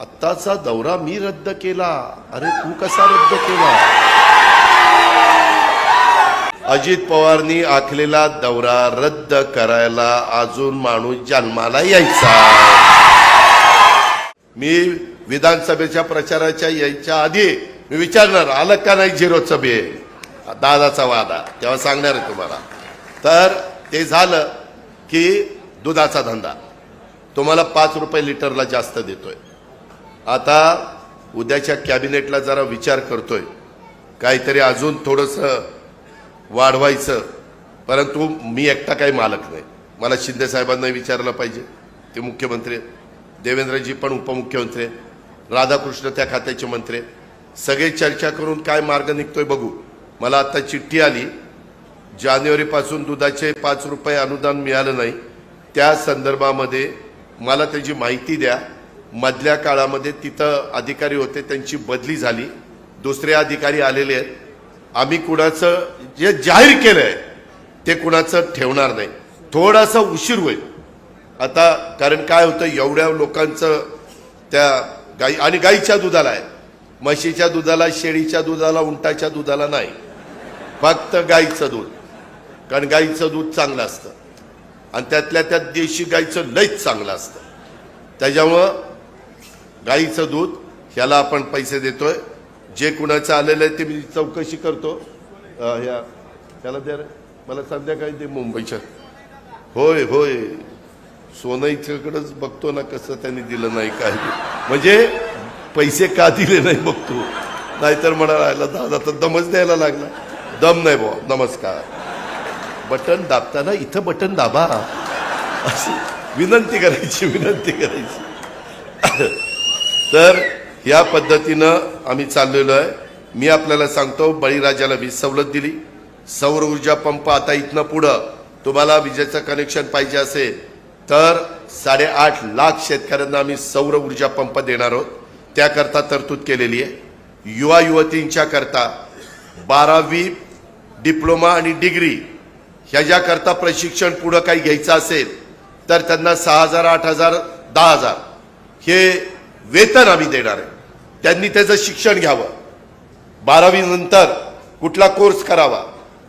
आत्ताचा दौरा मी रद्द केला. अरे तू कसा रद्द केला? अजित पवारनी आखलेला दौरा रद्द करायला अजून माणूस जन्माला यायचा. मी विधानसभेच्या प्रचाराच्या यायच्या आधी मी विचारणार आलं का नाही झिरो सभे? दादाचा वादा तेव्हा सांगणार आहे तुम्हाला. तर ते झालं की दुधाचा धंदा. तुम्हाला पाच रुपये लिटरला जास्त देतोय. आता उद्याच्या कॅबिनेटला जरा विचार करतोय. काहीतरी अजून थोडंसं वाढवायचं. परंतु मी एकटा काही मालक नाही. मला शिंदे साहेबांना विचारलं पाहिजे. ते मुख्यमंत्री देवेंद्रजी पण उपमुख्यमंत्री राधाकृष्ण त्या खात्याचे मंत्री सगळे चर्चा करून काय मार्ग निघतोय बघू. मला आता चिठ्ठी आली. जानेवारीपासून दुधाचे पाच रुपये अनुदान मिळालं नाही. त्या संदर्भामध्ये मला त्याची माहिती द्या. मधल्या काळामध्ये तिथं अधिकारी होते त्यांची बदली झाली. दुसरे अधिकारी आलेले आहेत. आम्ही कुणाचं जे जाहीर केलंय ते कुणाचं ठेवणार नाही. थोडासा उशीर होईल. आता कारण काय होतं एवढ्या लोकांचं त्या गाई आणि गाईच्या दुधाला आहे. म्हशीच्या दुधाला शेळीच्या दुधाला उंटाच्या दुधाला नाही. फक्त गाईचं दूध. कारण गाईचं दूध चांगलं असतं. आणि त्यातल्या त्यात देशी गाईचं लयच चांगलं असतं. त्याच्यामुळं गाईचं दूध ह्याला आपण पैसे देतोय. जे कुणाचं आलेलं आहे ते मी चौकशी करतो. ह्या त्याला द्या रे. मला संध्याकाळी ते मुंबईच्या. होय होय. सोनईच्याकडंच बघतो ना कसं त्यांनी दिलं नाही काय. म्हणजे पैसे का दिले नाही बघतो. नाहीतर म्हणाला दादा तर दमच द्यायला लागला. दम नाही भाऊ नमस्कार. बटन दाबताना इथं बटन दाबा. अशी विनंती करायची विनंती करायची. तर या पद्धतीनं आम्ही चाललेलो आहे. मी आपल्याला सांगतो बळीराजाला वीज सवलत दिली. सौर ऊर्जा पंप आता इथनं पुढं तुम्हाला विजेचं कनेक्शन पाहिजे असेल तर साडेआठ लाख शेतकऱ्यांना आम्ही सौर ऊर्जा पंप देणार आहोत. त्याकरता तरतूद केलेली आहे. युवा युवतींच्या करता बारावी डिप्लोमा आणि डिग्री ह्याच्याकरता प्रशिक्षण पुढं काही घ्यायचं असेल तर त्यांना सहा हजार आठ हजार दहा हजार. हे वेतन आम्ही देणार आहे. त्यांनी त्याचं शिक्षण घ्यावं. बारावी नंतर कुठला कोर्स करावा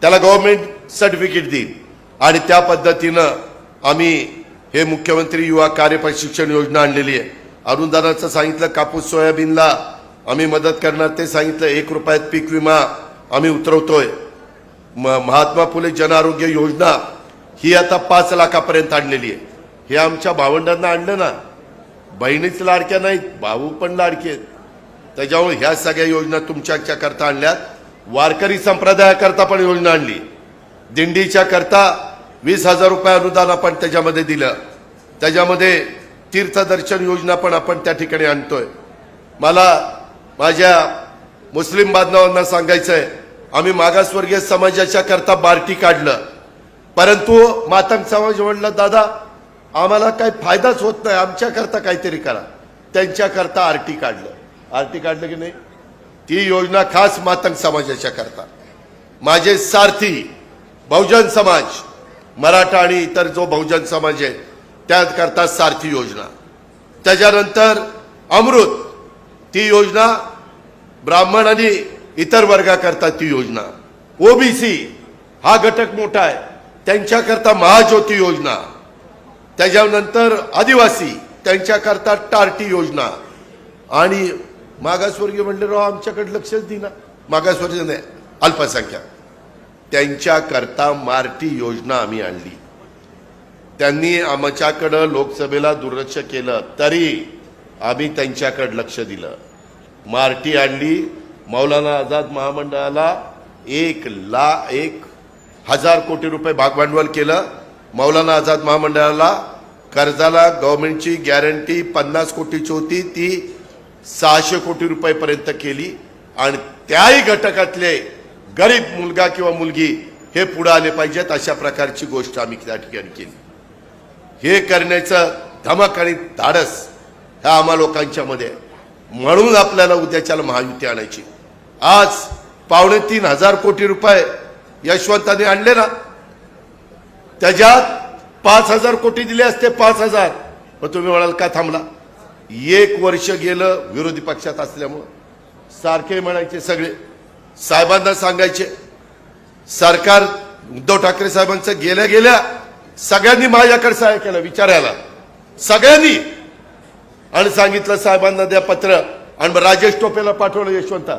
त्याला गव्हर्नमेंट सर्टिफिकेट देईल. आणि त्या पद्धतीनं आम्ही हे मुख्यमंत्री युवा कार्य प्रशिक्षण योजना आणलेली आहे. अनुदानाचं सांगितलं कापूस सोयाबीनला आम्ही मदत करणार ते सांगितलं एक रुपयात पीक विमा आम्ही उतरवतोय. म- महात्मा फुले जन आरोग्य योजना ही आता पाच लाखापर्यंत आणलेली आहे. हे आमच्या भावंडांना आणलं ना बहिणीच लाडक्या नाहीत भाऊ पण लाडके आहेत. त्याच्यामुळे ह्या सगळ्या योजना तुमच्या करता आणल्यात. वारकरी संप्रदायाकरता पण योजना आणली. दिंडीच्या करता वीस हजार रुपये अनुदान आपण त्याच्यामध्ये दिलं. त्याच्यामध्ये तीर्थदर्शन योजना पण आपण त्या ठिकाणी आणतोय. मला माझ्या मुस्लिम बांधवांना सांगायचं आहे आम्ही मागासवर्गीय समाजाच्या करता बार्टी काढलं. परंतु मातंग समाज म्हणलं दादा आम्हाला काही फायदाच होत नाही. आमच्याकरता काहीतरी करा. त्यांच्याकरता आरटी काढलं. आरटी काढलं की नाही? ती योजना खास मातंग समाजाच्या करता. माझे सारथी बहुजन समाज मराठा आणि इतर जो बहुजन समाज आहे त्याकरता सारथी योजना. त्याच्यानंतर अमृत ती योजना ब्राह्मण आणि इतर वर्गाकरता ती योजना. ओबीसी हा घटक मोठा आहे. त्यांच्याकरता महाज्योती योजना. त्याच्यानंतर आदिवासी त्यांच्याकरता टार्टी योजना. आणि मागासवर्गीय म्हणले राव आमच्याकडे लक्षच देईना. मागासवर्गीय नाही अल्पसंख्याक. त्यांच्याकरता मार्टी योजना आम्ही आणली. त्यांनी आमच्याकडं लोकसभेला दुर्लक्ष केलं तरी आम्ही त्यांच्याकडे लक्ष दिलं. मार्टी आणली मौलाना आझाद महामंडळाला एक ला एक हजार कोटी रुपये भागभांडवल केलं. मौलाना आझाद महामंडळाला कर्जाला गव्हर्नमेंटची गॅरंटी पन्नास कोटीची होती ती सहाशे कोटी रुपयेपर्यंत केली. आणि त्याही घटकातले गरीब मुलगा किंवा मुलगी हे पुढे आले पाहिजेत अशा प्रकारची गोष्ट आम्ही त्या ठिकाणी केली. हे करण्याचं धमक आणि धाडस ह्या आम्हा लोकांच्या मध्ये आहे. म्हणून आपल्याला उद्याच्याला महायुती आणायची. आज पावणे तीन हजार कोटी रुपये यशवंताने आणले ना त्याच्यात पाच हजार कोटी दिले असते पाच हजार. मग तुम्ही म्हणाल का थांबला? एक वर्ष गेलं विरोधी पक्षात असल्यामुळं. सारखे म्हणायचे सगळे. साहेबांना सांगायचे सरकार उद्धव ठाकरे साहेबांचं गेल्या गेल्या सगळ्यांनी माझ्याकडे सहाय्य केलं विचारायला. सगळ्यांनी. आणि सांगितलं साहेबांना द्या पत्र. आणि मग राजेश टोपेला पाठवलं यशवंता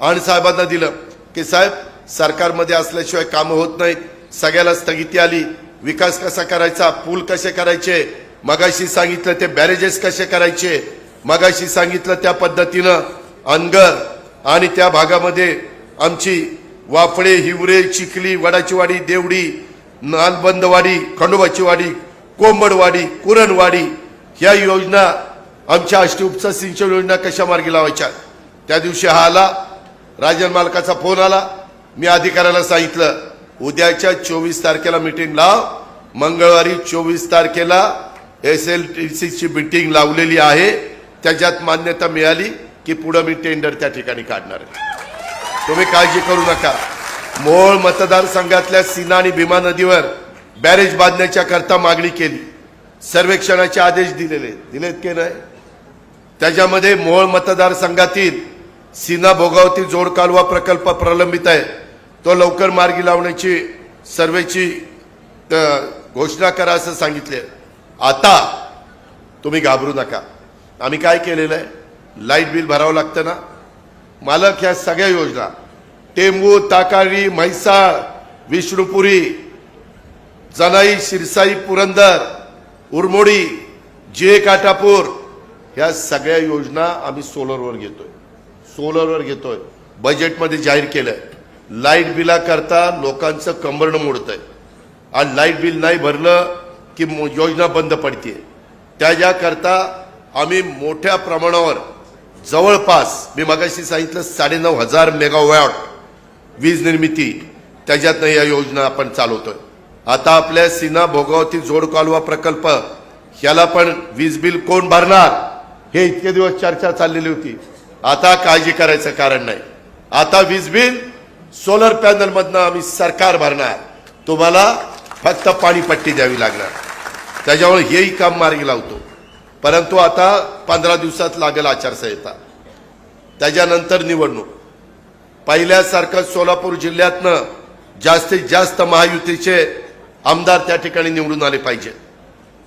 आणि साहेबांना दिलं की साहेब सरकारमध्ये असल्याशिवाय कामं होत नाहीत. सगळ्याला स्थगिती आली. विकास कसा करायचा? पूल कसे करायचे? मगाशी सांगितलं ते बॅरेजेस कसे करायचे? मगाशी सांगितलं त्या पद्धतीनं अनगर आणि त्या भागामध्ये आमची वाफळे हिवरे चिखली वडाचीवाडी देवडी नालबंदवाडी खंडोबाचीवाडी कोंबडवाडी कुरणवाडी ह्या योजना आमच्या अष्टउपचा सिंचन योजना कशा मार्गी लावायच्या? त्या दिवशी हा आला. राजन मालकाचा फोन आला. मी अधिकाऱ्याला सांगितलं उद्याच्या चोवीस तारखेला मिटिंग लाव मंगळवारी चोवीस तारखेला एस एल टी सीची मिटिंग लावलेली आहे. त्याच्यात मान्यता मिळाली की पुढं मी टेंडर त्या ठिकाणी काढणार आहे. तुम्ही काळजी करू नका. मोहोळ मतदारसंघातल्या सीना आणि भीमा नदीवर बॅरेज बांधण्याच्या करता मागणी केली. सर्वेक्षणाचे आदेश दिलेले. दिलेत की नाही? त्याच्यामध्ये मोहोळ मतदारसंघातील सीना भोगावती जोड कालवा प्रकल्प प्रलंबित आहे. तो लवकर मार्गी लावण्याची सर्वेची घोषणा करा असं सांगितले. आता तुम्ही घाबरू नका. आम्ही काय केलेलं आहे लाइट बिल भरावं लागतं ना? मालक ह्या सगळ्या योजना टेंबू ताकाळी म्हैसाळ विष्णुपुरी जनाई शिरसाई पुरंदर उरमोडी जे काटापूर ह्या सगळ्या योजना आम्ही सोलरवर घेतोय. सोलरवर घेतोय. बजेटमध्ये जाहीर केलंय. लाइट बिलाकरता लोकांचं कंबरणं आहे आणि लाइट बिल नाही भरलं की मो- योजना बंद पडते त्याच्याकरता आम्ही मोठ्या प्रमाणावर जवळपास मी मगाशी सांगितलं साडेनऊ हजार मेगावॅट वीज निर्मिती त्याच्यातनं या योजना आपण चालवतोय. आता आपल्या सीना भोगावती जोड कालवा प्रकल्प ह्याला पण वीज बिल कोण भरणार? हे इतके दिवस चर्चा चाललेली होती. आता काळजी करायचं कारण नाही. आता वीज बिल सोलर पॅनल मधनं आम्ही सरकार भरणार. तुम्हाला फक्त पाणीपट्टी द्यावी लागणार. त्याच्यामुळे हेही काम मार्गी लावतो. परंतु आता पंधरा दिवसात लागेल आचारसंहिता. त्याच्यानंतर निवडणूक. पहिल्यासारखं सोलापूर जिल्ह्यातनं जास्तीत जास्त महायुतीचे आमदार त्या ठिकाणी निवडून आले पाहिजे.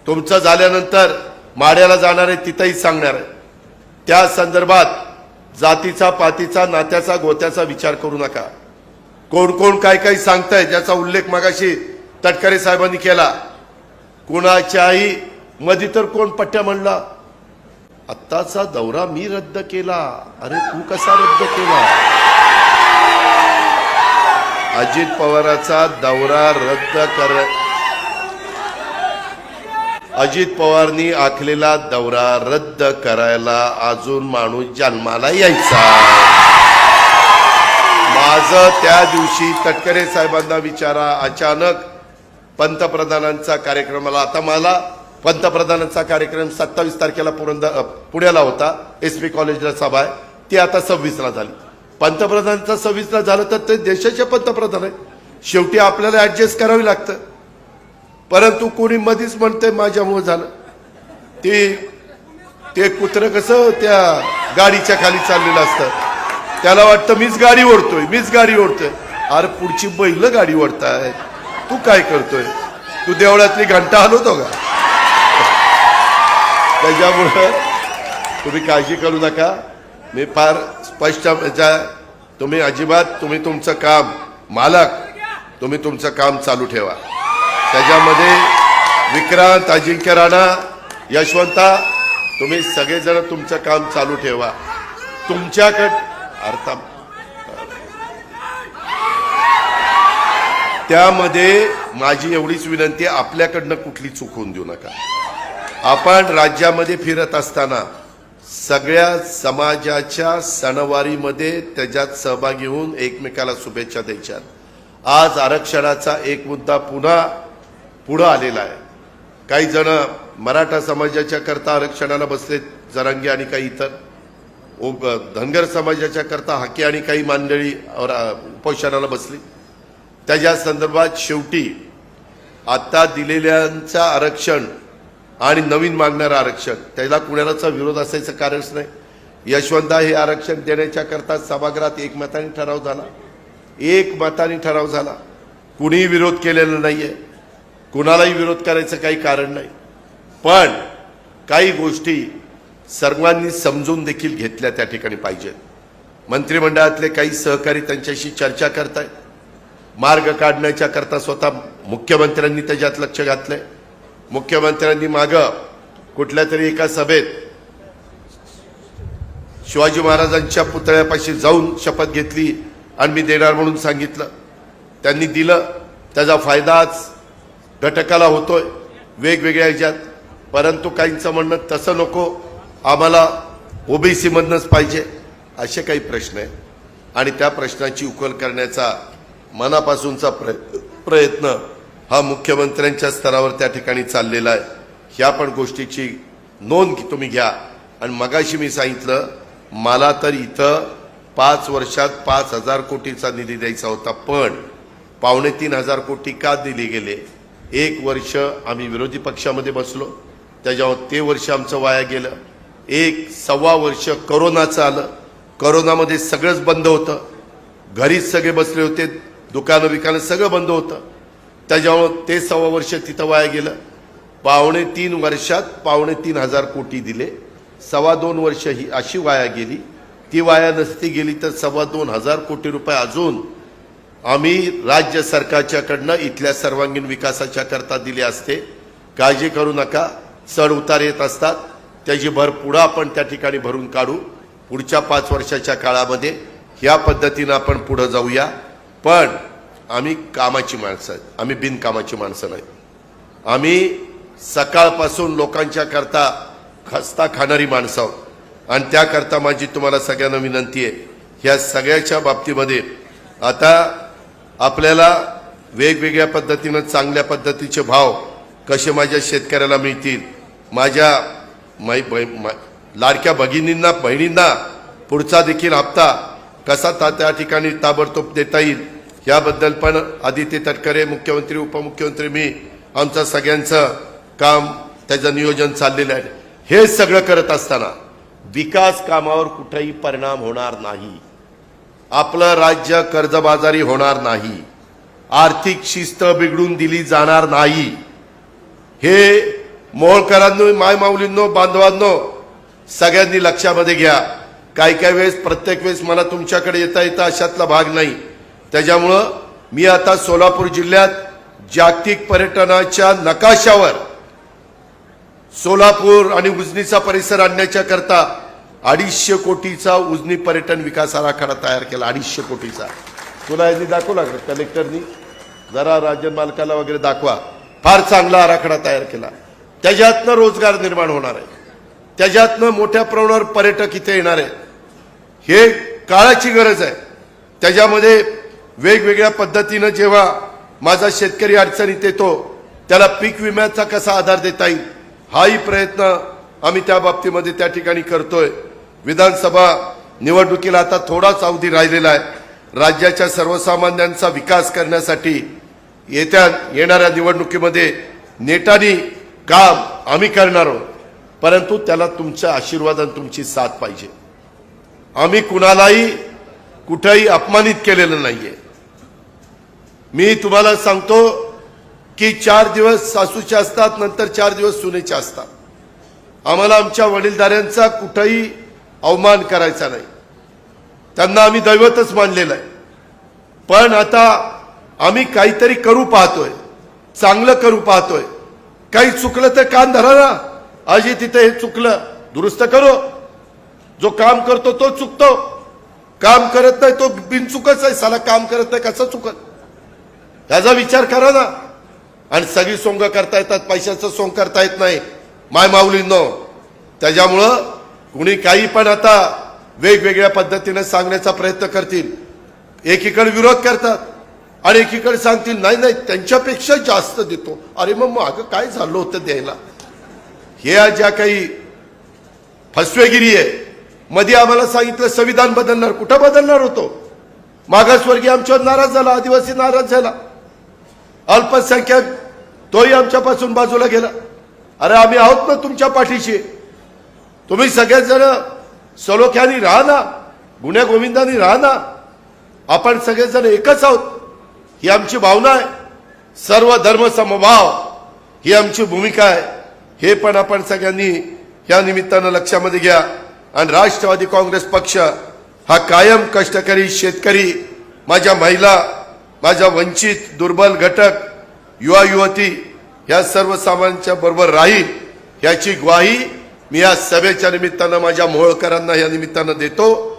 तुमचं झाल्यानंतर माड्याला जाणार आहे तिथंही सांगणार आहे. त्या संदर्भात जातीचा पातीचा नात्याचा गोत्याचा विचार करू नका. कोण कोण काय काय सांगताय ज्याचा उल्लेख मगाशी तटकरे साहेबांनी केला. कुणाच्याही मध्ये तर कोण पट्ट्या म्हणला? आत्ताचा दौरा मी रद्द केला. अरे तू कसा रद्द केला? अजित पवाराचा दौरा रद्द कर अजित पवारनी आखलेला दौरा रद्द करायला अजून माणूस जन्माला यायचा. माझं त्या दिवशी तटकरे साहेबांना विचारा अचानक पंतप्रधानांचा कार्यक्रमाला आता मला पंतप्रधानांचा कार्यक्रम सत्तावीस तारखेला पुरंदर पुण्याला होता. एस पी कॉलेजला सभा आहे. ती आता सव्वीसला झाली. पंतप्रधानांचा सव्वीसला झालं तर ते देशाचे पंतप्रधान आहे शेवटी आपल्याला ऍडजस्ट करावी लागतं. परंतु कोणी मधीच म्हणतंय माझ्यामुळे झालं. ते ते कुत्र कसं त्या गाडीच्या खाली चाललेलं असतं. त्याला वाटतं मीच गाडी ओढतोय मीच गाडी ओढतोय. अरे पुढची बैल गाडी ओढताय तू काय करतोय? तू देवळातली घंटा हलवतो का? त्याच्यामुळं तुम्ही काळजी करू नका. मी फार स्पष्ट तुम्ही अजिबात तुम्ही तुमचं काम मालक तुम्ही तुमचं काम चालू ठेवा. त्याच्यामध्ये विक्रांत अजिंक्य राणा यशवंता तुम्ही सगळेजण तुमचं काम चालू ठेवा. तुमच्याकडे अर्थात त्यामध्ये माझी एवढीच विनंती आहे, आपल्याकडनं कुठली चूक होऊन देऊ नका. आपण राज्यामध्ये फिरत असताना सगळ्या समाजाच्या सणवारीमध्ये त्याच्यात सहभागी होऊन एकमेकाला शुभेच्छा द्यायच्यात. आज आरक्षणाचा एक मुद्दा पुन्हा पुढं आलेला आहे. काही जण मराठा समाजाच्या करता आरक्षणाला बसलेत जरांगे आणि काही इतर. धनगर समाजाच्या करता हाके आणि काही मंडळी उपोषणाला बसली. त्याच्या संदर्भात शेवटी आता दिलेल्यांचं आरक्षण आणि नवीन मागणारं आरक्षण त्याला कुणालाचा विरोध असायचं कारणच नाही. यशवंता हे आरक्षण देण्याच्या करता सभागृहात एकमताने ठराव झाला. एक मताने ठराव झाला. कुणीही विरोध केलेला नाहीये. कुणालाही विरोध करायचं काही कारण नाही. पण काही गोष्टी सर्वांनी समजून देखील घेतल्या त्या ठिकाणी पाहिजेत. मंत्रिमंडळातले काही सहकारी त्यांच्याशी चर्चा करतायत. मार्ग काढण्याच्या करता स्वतः मुख्यमंत्र्यांनी त्याच्यात लक्ष घातलंय. मुख्यमंत्र्यांनी माग कुठल्या तरी एका सभेत शिवाजी महाराजांच्या पुतळ्यापाशी जाऊन शपथ घेतली आणि मी देणार म्हणून सांगितलं. त्यांनी दिलं. त्याचा फायदा आज घटकाला होतोय. वेगवेगळ्या ह्याच्यात. परंतु काहींचं म्हणणं तसं नको. आम्हाला ओबीसीमधनंच पाहिजे असे काही प्रश्न आहेत. आणि त्या प्रश्नाची उकल करण्याचा मनापासूनचा प्र प्रयत्न हा मुख्यमंत्र्यांच्या स्तरावर त्या ठिकाणी चाललेला आहे. ह्या पण गोष्टीची नोंद तुम्ही घ्या. आणि मगाशी मी सांगितलं मला तर इथं पाच वर्षात पाच हजार कोटीचा निधी द्यायचा होता पण पावणे तीन हजार कोटी का दिले गेले? एक वर्ष आम्ही विरोधी पक्षामध्ये बसलो. त्याच्यावर ते वर्ष आमचं वाया गेलं. एक सव्वा वर्ष करोनाचं आलं करोनामध्ये सगळंच बंद होतं. घरीच सगळे बसले होते. दुकानं बिकानं सगळं बंद होतं. त्याच्यामुळं ते सव्वा वर्ष तिथं वाया गेलं. पावणे तीन वर्षात पावणे तीन हजार कोटी दिले. सव्वा दोन वर्ष ही अशी वाया गेली. ती वाया नसती गेली तर सव्वा दोन हजार कोटी रुपये अजून आम्ही राज्य सरकारच्याकडनं इथल्या सर्वांगीण विकासाच्या करता दिले असते. काळजी करू नका. चढ उतार येत असतात. त्याची भर पुढं आपण त्या ठिकाणी भरून काढू. पुढच्या पाच वर्षाच्या काळामध्ये ह्या पद्धतीनं आपण पुढं जाऊया. पण आम्ही कामाची माणसं आहेत. आम्ही बिनकामाची माणसं नाही. आम्ही सकाळपासून लोकांच्या करता खस्ता खाणारी माणसं आहोत. आणि त्याकरता माझी तुम्हाला सगळ्यांना विनंती आहे ह्या सगळ्याच्या बाबतीमध्ये आता आपल्याला वेगवेगळ्या पद्धतीनं चांगल्या पद्धतीचे भाव कसे माझ्या शेतकऱ्याला मिळतील माझ्या मै लाडक्या भगिनींना बहिणींना पुढचा देखील हप्ता कसा ता त्या ठिकाणी ताबडतोब देता येईल याबद्दल पण आदित्य तटकरे मुख्यमंत्री उपमुख्यमंत्री मी आमचं सगळ्यांचं काम त्याचं नियोजन चाललेलं आहे. हे सगळं करत असताना विकास कामावर कुठेही परिणाम होणार नाही. आपलं राज्य कर्जबाजारी होणार नाही. आर्थिक शिस्त बिघडून दिली जाणार नाही. हे मोहोळकरांनो मायमाऊलींनो बांधवांनो सगळ्यांनी लक्षामध्ये घ्या. काही काही वेळेस प्रत्येक वेळेस मला तुमच्याकडे येता येता अशातला भाग नाही. त्याच्यामुळं मी आता सोलापूर जिल्ह्यात जागतिक पर्यटनाच्या नकाशावर सोलापूर आणि उजनीचा परिसर आणण्याच्या करता अडीचशे कोटीचा उजनी पर्यटन विकास आराखडा तयार केला. अडीचशे कोटीचा. तुला यांनी दाखवला कलेक्टरनी जरा राज्य मालकाला वगैरे दाखवा. फार चांगला आराखडा तयार केला. त्याच्यातनं रोजगार निर्माण होणार आहे. त्याच्यातनं मोठ्या प्रमाणावर पर्यटक इथे येणार आहेत. हे काळाची गरज आहे. त्याच्यामध्ये वेगवेगळ्या पद्धतीनं जेव्हा माझा शेतकरी अडचणीत येतो त्याला पीक विम्याचा कसा आधार देता येईल हाही प्रयत्न आम्ही त्या बाबतीमध्ये त्या ठिकाणी करतोय. विधानसभा निवडणुकीला आता थोडाच अवधी राहिलेला आहे. राज्याच्या सर्वसामान्यांचा विकास करण्यासाठी येत्या येणाऱ्या निवडणुकीमध्ये नेटानी काम आम्ही करणार आहोत. परंतु त्याला तुमच्या आशीर्वाद आणि तुमची साथ पाहिजे. आम्ही कुणालाही कुठेही अपमानित केलेलं नाहीये. मी तुम्हाला सांगतो की चार दिवस सासूचे असतात नंतर चार दिवस सुनेचे असतात. आम्हाला आमच्या वडीलधाऱ्यांचा कुठंही अवमान करायचा नाही. त्यांना आम्ही दैवतच मानलेलं आहे. पण आता आम्ही काहीतरी करू पाहतोय. चांगलं करू पाहतोय. काही चुकलं तर कान धरा ना. आजी तिथे हे चुकलं. दुरुस्त करो. जो काम करतो तो चुकतो. काम करत नाही तो बिनचुकच आहे. साला काम करत नाही कसं चुकत? त्याचा विचार करा ना. आणि सगळी सोंग करता येतात पैशाचं सोंग करता येत नाही. माय माऊलींनो त्याच्यामुळं कुणी काही पण आता वेगवेगळ्या पद्धतीने सांगण्याचा प्रयत्न करतील. एकीकडे विरोध करतात. आणि एकीकडे सांगतील नाही नाही त्यांच्यापेक्षा जास्त देतो. अरे मग मागं काय झालं होतं द्यायला? हे ज्या काही फसवेगिरी आहे मध्ये आम्हाला सांगितलं संविधान बदलणार. कुठं बदलणार होतो? मागासवर्गीय आमच्यावर नाराज झाला आदिवासी नाराज झाला. अल्पसंख्याक तोही आमच्यापासून बाजूला गेला. अरे आम्ही आहोत ना तुमच्या पाठीशी. तुम्ही सगळेजण सलोख्यानी राहा ना गुन्ह्या गोविंदानी राहा ना. आपण सगळेजण एकच आहोत. ही आमची भावना आहे. सर्व धर्म समभाव ही आमची भूमिका आहे. हे पण आपण सगळ्यांनी या निमित्तानं लक्षामध्ये घ्या. आणि राष्ट्रवादी काँग्रेस पक्ष हा कायम कष्टकरी शेतकरी माझ्या महिला माझ्या वंचित दुर्बल घटक युवा युवती या सर्वसामान्यांच्या बरोबर राहील याची ग्वाही मी या सभेच्या निमित्तानं माझ्या मोहोळकरांना या निमित्तानं देतो.